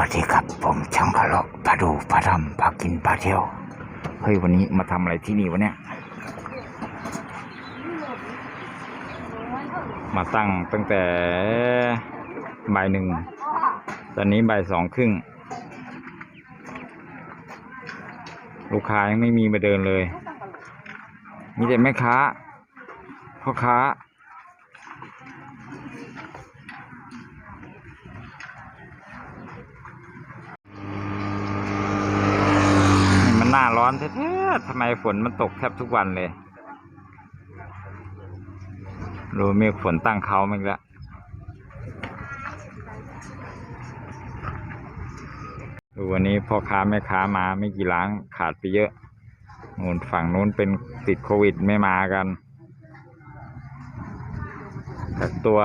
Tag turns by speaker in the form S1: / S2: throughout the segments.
S1: วัสดีครับผมช่างคาเลาะพาดูพาทำพากินพาเที่ยวเฮ้ยวันนี้มาทำอะไรที่นี่วะเนี่ยมาตั้งตั้งแต่บ่ายหนึ่งตอนนี้บ่ายสองครึ่ง ลูกค้ายังไม่มีมาเดินเลย มีแต่แม่ค้าพ่อค้า แท้ๆทำไมฝนมันตกแทบทุกวันเลย รู้มฆฝนตั้งเขามาอีกแล้วดูวันนี้พ่อค้าแม่ค้ามาไม่กี่ร้านขาดไปเยอะนู่นฝั่งนู้นเป็นติดโควิดไม่มากันกักตัว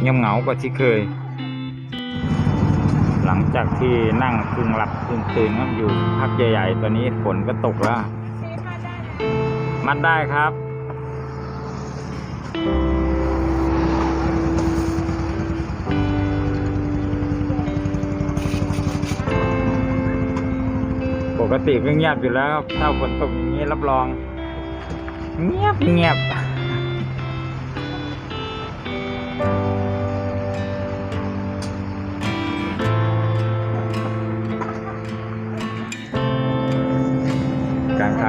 S1: เงียบเหงากว่าที่เคย หลังจากที่นั่งกึ่งหลับกึ่งตื่นกันอยู่พักใหญ่ๆตอนนี้ฝนก็ตกแล้ว มัดได้ครับ ปกติก็เงียบอยู่แล้วถ้าฝนตกอย่างนี้รับรอง เงียบเงียบ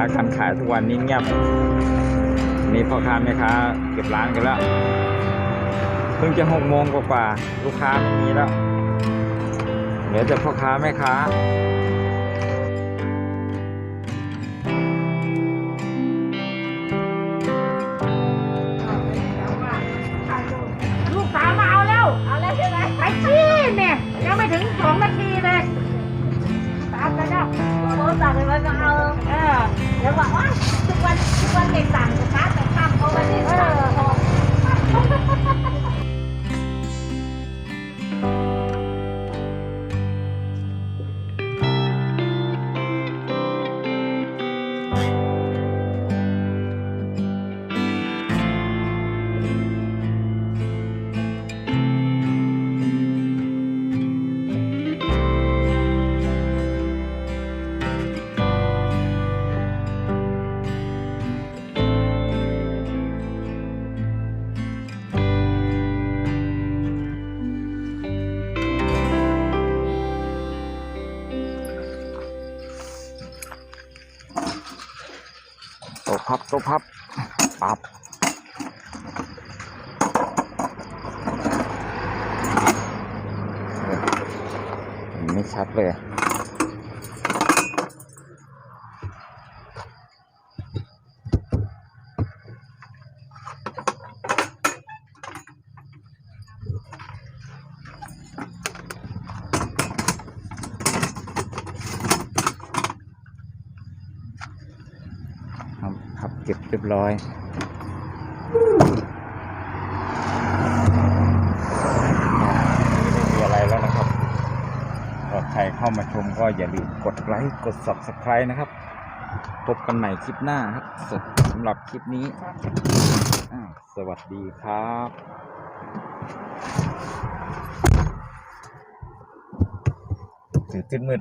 S1: การค้าการขายทุกวันนี้เงียบนี่พ่อค้าแม่ค้าเก็บร้านกันแล้ว เพิ่งจะหกโมงกว่าๆลูกค้าไม่มีแล้ว เหลือแต่พ่อค้าแม่ค้า
S2: ลูกสาวมาเอาแล้ว เอาแล้วใช่ไหมไปชี้เนี่ยยังไม่ถึงสองนาทีเลยตามกันแล้วโทรสั่งเลยว่าจะเอาเออ แล้วว่าทุกวันทุกวันเด็กต่างจะช้าแต่ข้ามเขาวันนี้สั่งพ
S1: พับตัวพับปับไม่ชัดเลย ครับค เรียบร้อยไม่มีอะไรแล้วนะครับก็ใครเข้ามาชมก็อย่าลืมกดไลค์กด subscribe นะครับ พบกันใหม่คลิปหน้าครับสำหรับคลิปนี้ สวัสดีครับถือตื้นมืด